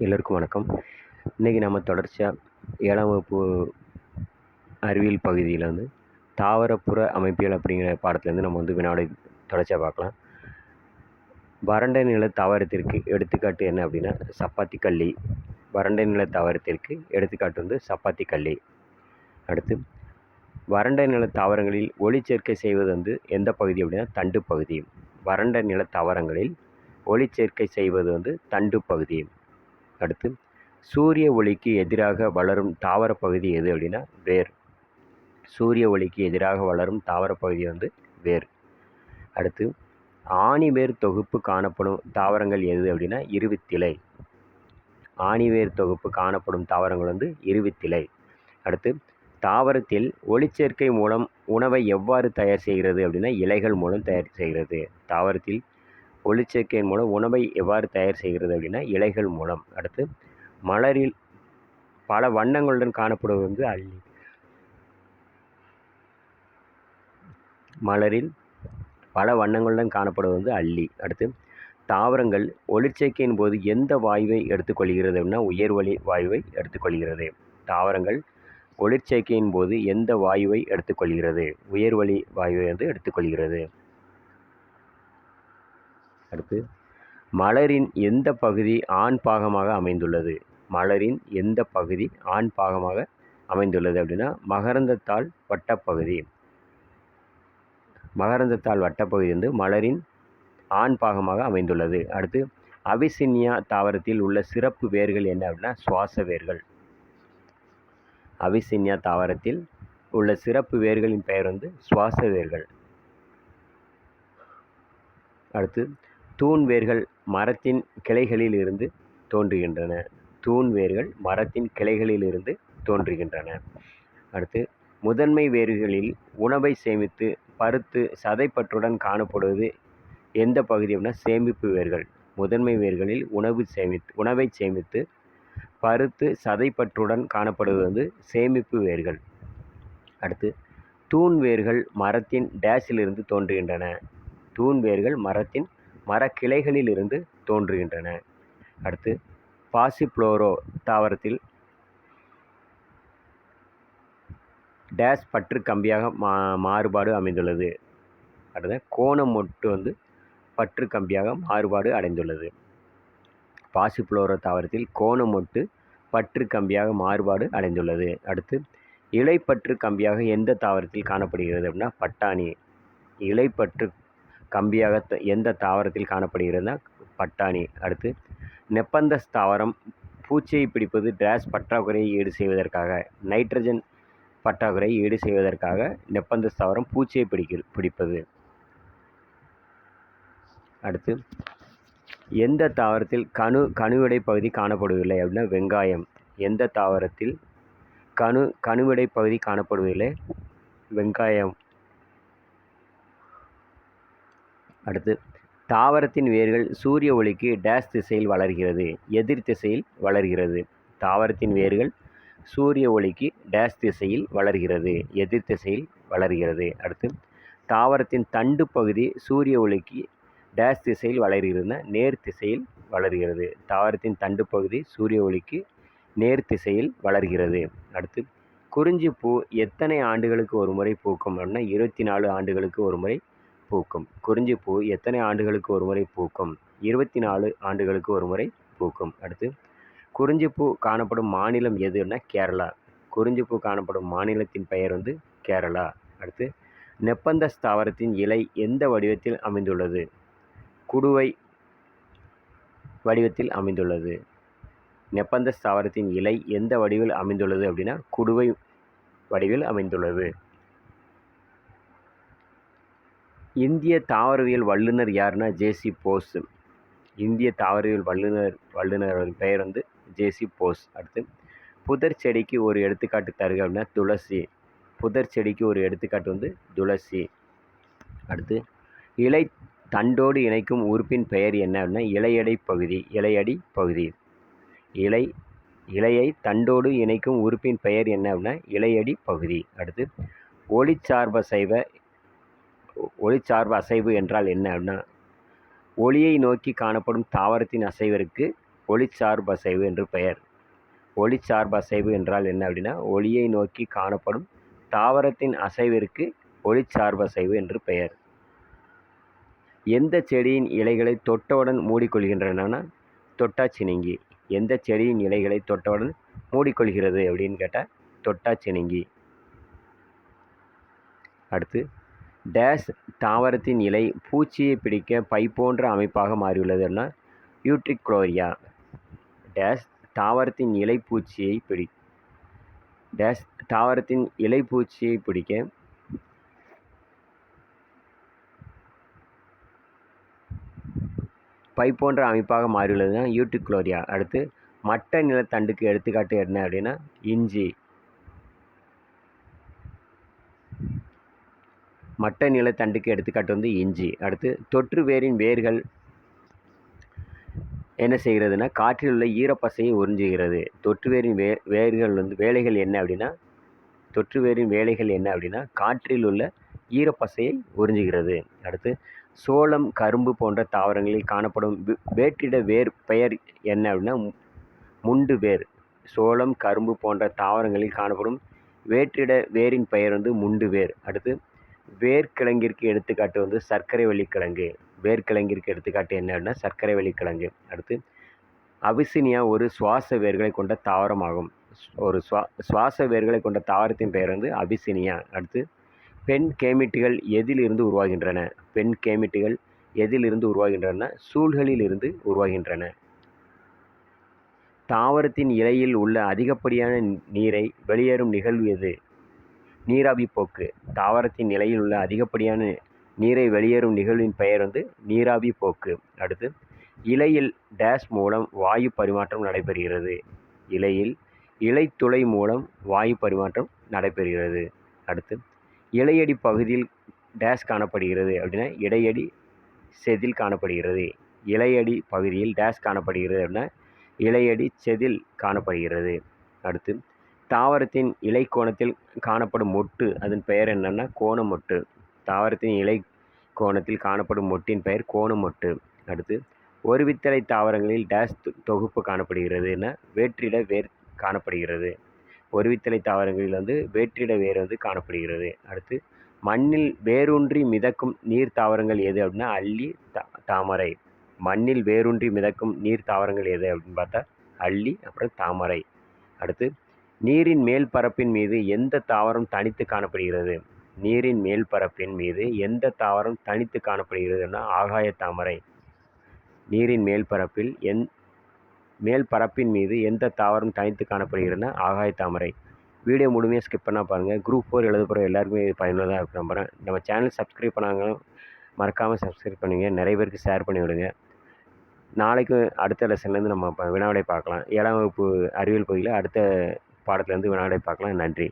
எல்லோருக்கும் வணக்கம். இன்றைக்கி நம்ம தொடர்ச்சியாக ஏழாம் வகுப்பு அறிவியல் பகுதியில் வந்து தாவரப்புற அமைப்பியல் அப்படிங்கிற பாடத்துலேருந்து நம்ம வந்து வினாடி தொடர்ச்சியாக பார்க்கலாம். வறண்ட நில தாவரத்திற்கு எடுத்துக்காட்டு என்ன அப்படின்னா சப்பாத்தி கள்ளி வறண்ட நில தாவரத்திற்கு எடுத்துக்காட்டு வந்து சப்பாத்தி கள்ளி அடுத்து வறண்ட நில தாவரங்களில் ஒளிச்சேர்க்கை செய்வது வந்து எந்த பகுதி அப்படின்னா தண்டு பகுதி. வறண்ட நில தாவரங்களில் ஒளிச்சேர்க்கை செய்வது வந்து தண்டு பகுதி. அடுத்து சூரிய ஒளிக்கு எதிராக வளரும் தாவர பகுதி எது அப்படின்னா வேர். சூரிய ஒளிக்கு எதிராக வளரும் தாவர பகுதி வந்து வேர். அடுத்து ஆணிவேர் தொகுப்பு காணப்படும் தாவரங்கள் எது அப்படின்னா இருவித்திலை. ஆணிவேர் தொகுப்பு காணப்படும் தாவரங்கள் வந்து இருவித்திலை. அடுத்து தாவரத்தில் ஒளிச்சேர்க்கை மூலம் உணவை எவ்வாறு தயார் செய்கிறது அப்படின்னா இலைகள் மூலம் தயார் செய்கிறது. தாவரத்தில் ஒளிச்சேர்க்கையின் மூலம் உணவை எவ்வாறு தயார் செய்கிறது அப்படின்னா இலைகள் மூலம். அடுத்து மலரில் பல வண்ணங்களுடன் காணப்படுவது வந்து அல்லி. மலரில் பல வண்ணங்களுடன் காணப்படுவது வந்து அல்லி. அடுத்து தாவரங்கள் ஒளிச்சேர்க்கையின் போது எந்த வாயுவை எடுத்துக்கொள்கிறது அப்படின்னா உயர்வழி வாயுவை எடுத்துக்கொள்கிறது. தாவரங்கள் ஒளிச்சேர்க்கையின் போது எந்த வாயுவை எடுத்துக்கொள்கிறது? உயர்வழி வாயுவை வந்து எடுத்துக்கொள்கிறது. அடுத்து மலரின் எந்த பகுதி ஆண் பாகமாக அமைந்துள்ளது? மலரின் எந்த பகுதி ஆண் பாகமாக அமைந்துள்ளது அப்படின்னா மகரந்தத்தாள் வட்டப்பகுதி. மகரந்தத்தாள் வட்டப்பகுதி வந்து மலரின் ஆண் பாகமாக அமைந்துள்ளது. அடுத்து அபிசினியா தாவரத்தில் உள்ள சிறப்பு வேர்கள் என்ன அப்படின்னா சுவாச வேர்கள். அபிசினியா தாவரத்தில் உள்ள சிறப்பு வேர்களின் பெயர் வந்து சுவாச வேர்கள். அடுத்து தூண் வேர்கள் மரத்தின் கிளைகளில் இருந்து தோன்றுகின்றன. தூண் வேர்கள் மரத்தின் கிளைகளில் இருந்து தோன்றுகின்றன. அடுத்து முதன்மை வேர்களில் உணவை சேமித்து பருத்து சதைப்பற்றுடன் காணப்படுவது எந்த பகுதி அப்படின்னா சேமிப்பு வேர்கள். முதன்மை வேர்களில் உணவு சேமித்து உணவை சேமித்து பருத்து சதைப்பற்றுடன் காணப்படுவது வந்து சேமிப்பு வேர்கள். அடுத்து தூண் வேர்கள் மரத்தின் டேஷிலிருந்து தோன்றுகின்றன. தூண் வேர்கள் மரத்தின் மரக்கிளைகளில் இருந்து தோன்றுகின்றன. அடுத்து பாசிப்ளோரோ தாவரத்தில் டேஷ் பற்று கம்பியாக மா மாறுபாடு அமைந்துள்ளது. அடுத்த கோணம் மட்டும் வந்து பற்று கம்பியாக மாறுபாடு அடைந்துள்ளது. பாசிப்ளோரோ தாவரத்தில் கோணம் மொட்டு பற்று கம்பியாக மாறுபாடு அடைந்துள்ளது. அடுத்து இலைப்பற்று கம்பியாக எந்த தாவரத்தில் காணப்படுகிறது அப்படின்னா பட்டாணி. இலைப்பற்று கம்பியாக எந்த தாவரத்தில் காணப்படுகிறதுனா பட்டாணி. அடுத்து நெப்பந்தஸ் தாவரம் பூச்சியை பிடிப்பது டேஸ் பற்றாக்குறையை ஈடு செய்வதற்காக நைட்ரஜன் பற்றாக்குறையை ஈடு செய்வதற்காக நெப்பந்தஸ் தாவரம் பூச்சியை பிடிக்க பிடிப்பது. அடுத்து எந்த தாவரத்தில் கணு கணுவிடை பகுதி காணப்படுவதில்லை அப்படின்னா வெங்காயம். எந்த தாவரத்தில் கணு கணுவிடை பகுதி காணப்படுவதில்லை? வெங்காயம். அடுத்து தாவரத்தின் வேர்கள் சூரிய ஒளிக்கு டேஷ் திசையில் வளர்கிறது எதிர் திசையில் வளர்கிறது. தாவரத்தின் வேர்கள் சூரிய ஒளிக்கு டேஷ் திசையில் வளர்கிறது எதிர் திசையில் வளர்கிறது. அடுத்து தாவரத்தின் தண்டு பகுதி சூரிய ஒளிக்கு டேஷ் திசையில் வளர்கிறதுனா நேர் திசையில் வளர்கிறது. தாவரத்தின் தண்டு பகுதி சூரிய ஒளிக்கு நேர் திசையில் வளர்கிறது. அடுத்து குறிஞ்சி பூ எத்தனை ஆண்டுகளுக்கு ஒரு முறை பூக்கும் அப்படின்னா இருபத்தி நாலு ஆண்டுகளுக்கு ஒரு முறை பூக்கும். குறிஞ்சி பூ எத்தனை ஆண்டுகளுக்கு ஒரு முறை பூக்கும்? இருபத்தி நாலு ஆண்டுகளுக்கு ஒரு முறை பூக்கும். அடுத்து குறிஞ்சிப்பூ காணப்படும் மாநிலம் எதுன்னா கேரளா. குறிஞ்சிப்பூ காணப்படும் மாநிலத்தின் பெயர் வந்து கேரளா. அடுத்து நெப்பந்த ஸ்தாவரத்தின் இலை எந்த வடிவத்தில் அமைந்துள்ளது? குடுவை வடிவத்தில் அமைந்துள்ளது. நெப்பந்த ஸ்தாவரத்தின் இலை எந்த வடிவில் அமைந்துள்ளது அப்படின்னா குடுவை வடிவில் அமைந்துள்ளது. இந்திய தாவரவியல் வல்லுநர் யாருன்னா ஜேசி போஸ். இந்திய தாவரவியல் வல்லுநர் வல்லுநர் பெயர் வந்து ஜேசி போஸ் அடுத்து. புதர் செடிக்கு ஒரு எடுத்துக்காட்டு தருக அப்படின்னா துளசி. புதர் செடிக்கு ஒரு எடுத்துக்காட்டு வந்து துளசி. அடுத்து இலை தண்டோடு இணைக்கும் உறுப்பின் பெயர் என்ன அப்படின்னா இலையடை பகுதி இலையடி பகுதி. இலை இலையை தண்டோடு இணைக்கும் உறுப்பின் பெயர் என்ன அப்படின்னா இலையடி பகுதி. அடுத்து ஒளிச்சார்பசைவ ஒளிச்சார்பு அசைவு என்றால் என்ன அப்படின்னா ஒளியை நோக்கி காணப்படும் தாவரத்தின் அசைவிற்கு ஒளிச்சார்பசைவு என்று பெயர். ஒளிச்சார்பசைவு என்றால் என்ன அப்படின்னா ஒளியை நோக்கி காணப்படும் தாவரத்தின் அசைவிற்கு ஒளிச்சார்பசைவு என்று பெயர். எந்த செடியின் இலைகளை தொட்டவுடன் மூடிக்கொள்கின்றன தொட்டாச்சினிங்கி எந்த செடியின் இலைகளை தொட்டவுடன் மூடிக்கொள்கிறது அப்படின்னு கேட்டால் தொட்டாச்சினிங்கி அடுத்து டேஸ் தாவரத்தின் இலை பூச்சியை பிடிக்க பை போன்ற அமைப்பாக மாறியுள்ளதுன்னா யூட்ரிக்ளோரியா டேஸ் தாவரத்தின் இலை பூச்சியை பிடி டேஸ் தாவரத்தின் இலை பூச்சியை பிடிக்க பை போன்ற அமைப்பாக மாறியுள்ளதுன்னா யூட்ரிக்ளோரியா அடுத்து மட்ட நிலத்தண்டுக்கு எடுத்துக்காட்டு என்ன அப்படின்னா இஞ்சி. மட்ட நிலத்தண்டுக்கு எடுத்துக்காட்டு வந்து இஞ்சி. அடுத்து தொற்று வேரின் வேர்கள் என்ன செய்கிறதுனா காற்றில் உள்ள ஈரப்பசையை உறிஞ்சுகிறது. தொற்று வேரின் வே வேர்கள் வந்து வேலைகள் என்ன அப்படின்னா தொற்று வேரின் வேலைகள் என்ன அப்படின்னா காற்றில் உள்ள ஈரப்பசையை உறிஞ்சுகிறது. அடுத்து சோளம் கரும்பு போன்ற தாவரங்களில் காணப்படும் வேற்றிட வேர் பெயர் என்ன அப்படின்னா முண்டு வேர். சோளம் கரும்பு போன்ற தாவரங்களில் காணப்படும் வேற்றிட வேரின் பெயர் வந்து முண்டு வேர். அடுத்து வேர்க்கிழங்கிற்கு எடுத்துக்காட்டு வந்து சர்க்கரை வள்ளிக்கிழங்கு. வேர்க்கிழங்கிற்கு எடுத்துக்காட்டு என்ன அப்படின்னா சர்க்கரை வள்ளிக்கிழங்கு. அடுத்து அபிசினியா ஒரு சுவாச வேர்களை கொண்ட தாவரமாகும். ஒரு சுவா சுவாச வேர்களை கொண்ட தாவரத்தின் பெயர் வந்து அபிசினியா அடுத்து பெண் கேமிட்டுகள் எதிலிருந்து உருவாகின்றன? பெண் கேமிட்டுகள் எதிலிருந்து உருவாகின்றன? சூழ்களில் இருந்து உருவாகின்றன. தாவரத்தின் இலையில் உள்ள அதிகப்படியான நீரை வெளியேறும் நிகழ்வு எது? நீராவி போக்கு. தாவரத்தின் நிலையில் உள்ள அதிகப்படியான நீரை வெளியேறும் நிகழ்வின் பெயர் வந்து நீராவி போக்கு. அடுத்து இலையில் டேஷ் மூலம் வாயு பரிமாற்றம் நடைபெறுகிறது. இலையில் இலைத்துளை மூலம் வாயு பரிமாற்றம் நடைபெறுகிறது. அடுத்து இலையடி பகுதியில் டேஷ் காணப்படுகிறது அப்படின்னா இடையடி செதில் காணப்படுகிறது. இலையடி பகுதியில் டேஷ் காணப்படுகிறது அப்படின்னா இலையடி செதில் காணப்படுகிறது. அடுத்து தாவரத்தின் இலை கோணத்தில் காணப்படும் மொட்டு அதன் பெயர் என்னென்னா கோணமொட்டு. தாவரத்தின் இலை கோணத்தில் காணப்படும் மொட்டின் பெயர் கோணமொட்டு. அடுத்து ஒரு வித்தலை தாவரங்களில் டேஸ் தொகுப்பு காணப்படுகிறதுன்னா வேற்றிட வேர் காணப்படுகிறது. ஒரு வித்தலை தாவரங்களில் வந்து வேற்றிட வேர் வந்து காணப்படுகிறது. அடுத்து மண்ணில் வேரூன்றி மிதக்கும் நீர் தாவரங்கள் எது அப்படின்னா அள்ளி தா தாமரை. மண்ணில் வேரூன்றி மிதக்கும் நீர் தாவரங்கள் எது அப்படின்னு பார்த்தா அள்ளி அப்புறம் தாமரை. அடுத்து நீரின் மேல் பரப்பின் மீது எந்த தாவரம் தனித்து காணப்படுகிறது? நீரின் மேல் பரப்பின் மீது எந்த தாவரம் தனித்து காணப்படுகிறதுனா ஆகாய தாமரை. நீரின் மேல் பரப்பில் எந் மேல் பரப்பின் மீது எந்த தாவரம் தனித்து காணப்படுகிறதுனா ஆகாய தாமரை. வீடியோ முழுமையாக ஸ்கிப் பண்ணால் பாருங்கள் குரூப் ஃபோர் எழுத எல்லாருக்குமே இது பயனுள்ளதாக இருக்கு நம்புகிறேன் நம்ம சேனல் சப்ஸ்கிரைப் பண்ணாங்களும் மறக்காமல் சப்ஸ்கிரைப் பண்ணுங்கள் நிறைய பேருக்கு ஷேர் பண்ணி விடுங்க. நாளைக்கு அடுத்த லெசன்லேருந்து நம்ம வினாவிடை பார்க்கலாம். ஏழாம் வகுப்பு அறிவியல் பகுதியில் அடுத்த பாடத்துலேருந்து விநாயகரை பார்க்கலாம். நன்றி.